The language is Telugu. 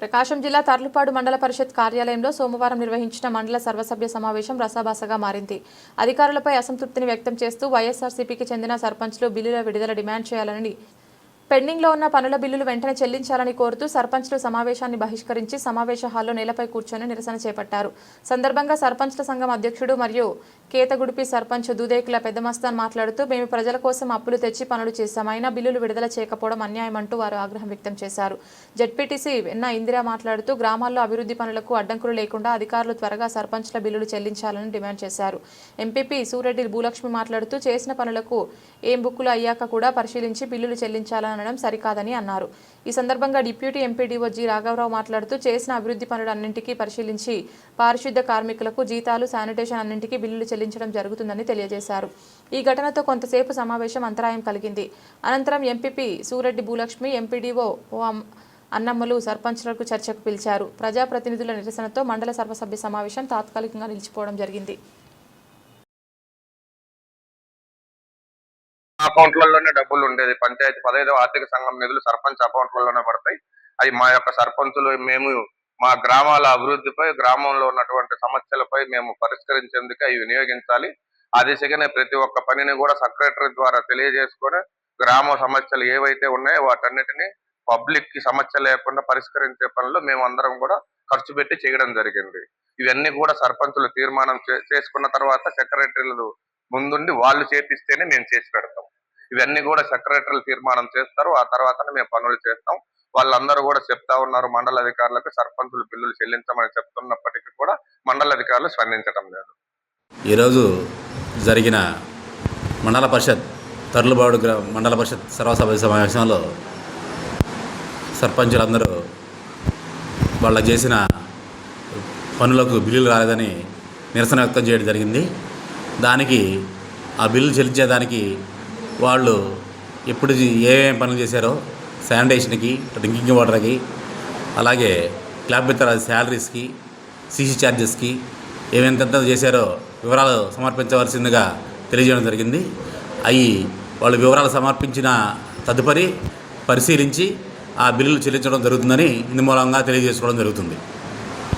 ప్రకాశం జిల్లా తర్లుపాడు మండల పరిషత్ కార్యాలయంలో సోమవారం నిర్వహించిన మండల సర్వసభ్య సమావేశం రసాభాసగా మారింది. అధికారులపై అసంతృప్తిని వ్యక్తం చేస్తూ వైఎస్ఆర్సీపీకి చెందిన సర్పంచ్లు బిల్లుల విడుదల డిమాండ్ చేయాలని పెండింగ్లో ఉన్న పనుల బిల్లులు వెంటనే చెల్లించాలని కోరుతూ సర్పంచ్లు సమావేశాన్ని బహిష్కరించి సమావేశ హాల్లో నేలపై కూర్చొని నిరసన చేపట్టారు. సందర్భంగా సర్పంచ్ల సంఘం అధ్యక్షుడు మరియు కేతగుడిపి సర్పంచ్ దుదేకుల పెద్దమస్తాన్ మాట్లాడుతూ మేము ప్రజల కోసం అప్పులు తెచ్చి పనులు చేశాం. అయినా బిల్లులు విడుదల చేయకపోవడం అన్యాయమంటూ వారు ఆగ్రహం వ్యక్తం చేశారు. జడ్పీటీసీ వెన్న ఇందిరా మాట్లాడుతూ గ్రామాల్లో అభివృద్ధి పనులకు అడ్డంకులు లేకుండా అధికారులు త్వరగా సర్పంచ్ల బిల్లులు చెల్లించాలని డిమాండ్ చేశారు. ఎంపీపీ సూరెడ్డి భూలక్ష్మి మాట్లాడుతూ చేసిన పనులకు ఏం బుక్కులు అయ్యాక కూడా పరిశీలించి బిల్లులు చెల్లించాలని అనడం సరికాదని అన్నారు. ఈ సందర్భంగా డిప్యూటీ ఎంపీడీఓ జి రాఘవరావు మాట్లాడుతూ చేసిన అభివృద్ధి పనులన్నింటికీ పరిశీలించి పారిశుద్ధ కార్మికులకు జీతాలు శానిటేషన్ అన్నింటికీ బిల్లులు చెల్లించడం జరుగుతుందని తెలియజేశారు. ఈ ఘటనతో కొంతసేపు సమావేశం అంతరాయం కలిగింది. అనంతరం ఎంపీపీ సూరెడ్డి భూలక్ష్మి ఎంపీడీఓ ఓ అన్నమ్మలు సర్పంచ్లకు చర్చకు పిలిచారు. ప్రజాప్రతినిధుల నిరసనతో మండల సర్వసభ్య సమావేశం తాత్కాలికంగా నిలిచిపోవడం జరిగింది. అకౌంట్లలోనే డబ్బులు ఉండేది. పంచాయతీ పదహైదవ ఆర్థిక సంఘం నిధులు సర్పంచ్ అకౌంట్లలోనే పడతాయి. అవి మా యొక్క సర్పంచులు మేము మా గ్రామాల అభివృద్ధిపై గ్రామంలో ఉన్నటువంటి సమస్యలపై మేము పరిష్కరించేందుకు అవి వినియోగించాలి. ఆ దిశగానే ప్రతి ఒక్క పనిని కూడా సెక్రటరీ ద్వారా తెలియజేసుకొని గ్రామ సమస్యలు ఏవైతే ఉన్నాయో వాటన్నిటిని పబ్లిక్కి సమస్య లేకుండా పరిష్కరించే పనులు మేము అందరం కూడా ఖర్చు పెట్టి చేయడం జరిగింది. ఇవన్నీ కూడా సర్పంచులు తీర్మానం చేసుకున్న తర్వాత సెక్రటరీలు ముందుండి వాళ్ళు చేపిస్తేనే మేము చేసి పెడతాం. ఇవన్నీ కూడా సెక్రటరీలు తీర్మానం చేస్తారు. ఆ తర్వాతనే మేము పనులు చేస్తాం. వాళ్ళందరూ కూడా చెప్తా ఉన్నారు మండల అధికారులకు సర్పంచులు బిల్లులు చెల్లించమని చెప్తున్నప్పటికీ కూడా మండల అధికారులు స్పందించడం లేదు. ఈరోజు జరిగిన మండల పరిషత్ తర్లుబాడు మండల పరిషత్ సర్వసభ సమావేశంలో సర్పంచులందరూ వాళ్ళ చేసిన పనులకు బిల్లులు రాలేదని నిరసన వ్యక్తం చేయడం జరిగింది. దానికి ఆ బిల్లు చెల్లించేదానికి వాళ్ళు ఎప్పుడు ఏమేమి పనులు చేశారో శానిటేషన్కి డ్రింకింగ్ వాటర్కి అలాగే క్లాబ్ ఇతర శాలరీస్కి సీసీ ఛార్జెస్కి ఏమేంత చేశారో వివరాలు సమర్పించవలసిందిగా తెలియజేయడం జరిగింది. అవి వాళ్ళు వివరాలు సమర్పించిన తదుపరి పరిశీలించి ఆ బిల్లులు చెల్లించడం జరుగుతుందని ఇందు మూలంగా తెలియజేసుకోవడం జరుగుతుంది.